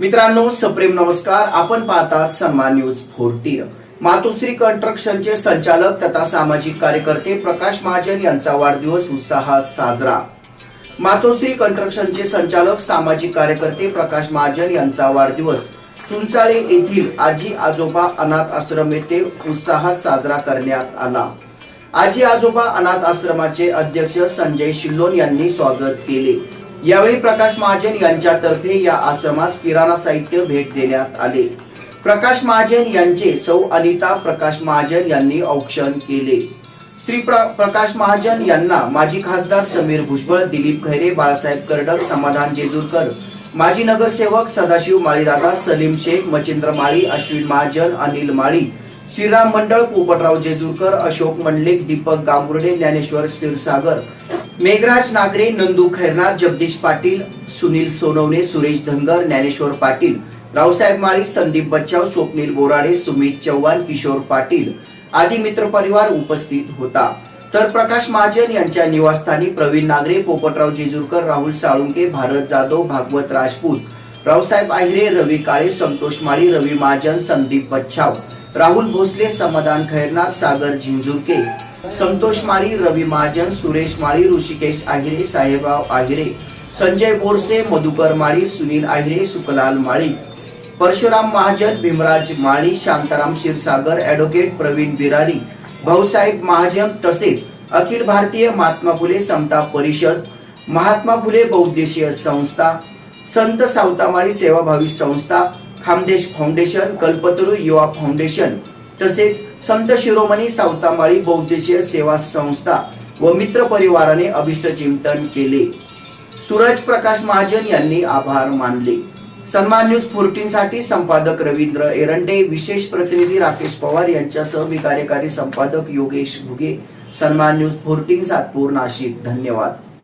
मित्रांनो सप्रेम नमस्कार. आपण पाहतात सन्मान न्यूज फोर्टीन. मातोश्री कन्स्ट्रक्शनचे संचालक तथा सामाजिक कार्यकर्ते प्रकाश महाजन यांचा वाढदिवस उत्साहात साजरा. मातोश्री कन्स्ट्रक्शनचे संचालक सामाजिक कार्यकर्ते प्रकाश महाजन यांचा वाढदिवस. चुंचाळे येथील आजी आजोबा अनाथ आश्रम येथे उत्साहात साजरा करण्यात आला. आजी आजोबा अनाथ आश्रमाचे अध्यक्ष संजय शिल्लोन यांनी स्वागत केले. यावेळी प्रकाश महाजन यांच्यातर्फे या आश्रमास किराणा साहित्य भेट देण्यात आले. प्रकाश महाजन यांचे सौ अनिता प्रकाश महाजन यांनी औक्षण केले. श्री प्र- प्रकाश महाजन यांना माजी खासदार समीर भुजबळ दिलीप खैरे बाळासाहेब कर्डक समाधान जेजूरकर माजी नगरसेवक सदाशिव माळीदादा सलीम शेख मचिंद्र माळी अश्विन महाजन अनिल माळी श्रीराम मंडळ पोपटराव जेजूरकर अशोक मंडलिक दीपक गांगुर्डे ज्ञानेश्वर क्षीरसागर मेघराज नागरे नंदू खैरनाथ जगदीश पाटील सुनील सोनवणे सुरेश धनगर ज्ञानेश्वर पाटील रावसाहेब माळी संदीप बच्चाव स्वप्नील बोराडे सुमित चव्हाण किशोर पाटील आदी मित्रपरिवार उपस्थित होता. तर प्रकाश महाजन यांच्या निवासस्थानी प्रवीण नागरे पोपटराव जेजूरकर राहुल साळुंके भारत जाधव भागवत राजपूत रावसाहेब आहिरे रवी काळे संतोष माळी रवी महाजन संदीप बच्छाव राहुल भोसले समाधान खैरनार सागर झिंझुरके संतोष माळी रवी महाजन सुरेश माळी ऋषिकेश आहिरे साहेबराव आहिरे संजय बोरसे मधुकर माळी सुनील आहिरे सुकलाल माळी परशुराम महाजन भीमराज माळी शांताराम क्षीरसागर ॲडव्होकेट प्रवीण बिरारी भाऊसाहेब महाजन तसेच अखिल भारतीय महात्मा फुले समता परिषद महात्मा फुले बहुद्देशीय संस्था संत सावतामाळी सेवाभावी संस्था खामदेश फाउंडेशन कल्पतरू युवा फाउंडेशन तसेच संत शिरोमणी सावतांबाळी बहुद्देशीय सेवा संस्था व मित्र परिवाराने अभिष्ट चिंतन केले. सूरज प्रकाश महाजन यांनी आभार मानले. सन्मान न्यूज फोर्टीन साठी संपादक रवींद्र एरंडे विशेष प्रतिनिधी राकेश पवार यांच्यासह मी कार्यकारी संपादक योगेश भुगे सन्मान न्यूज फोर्टीन सातपूर नाशिक धन्यवाद.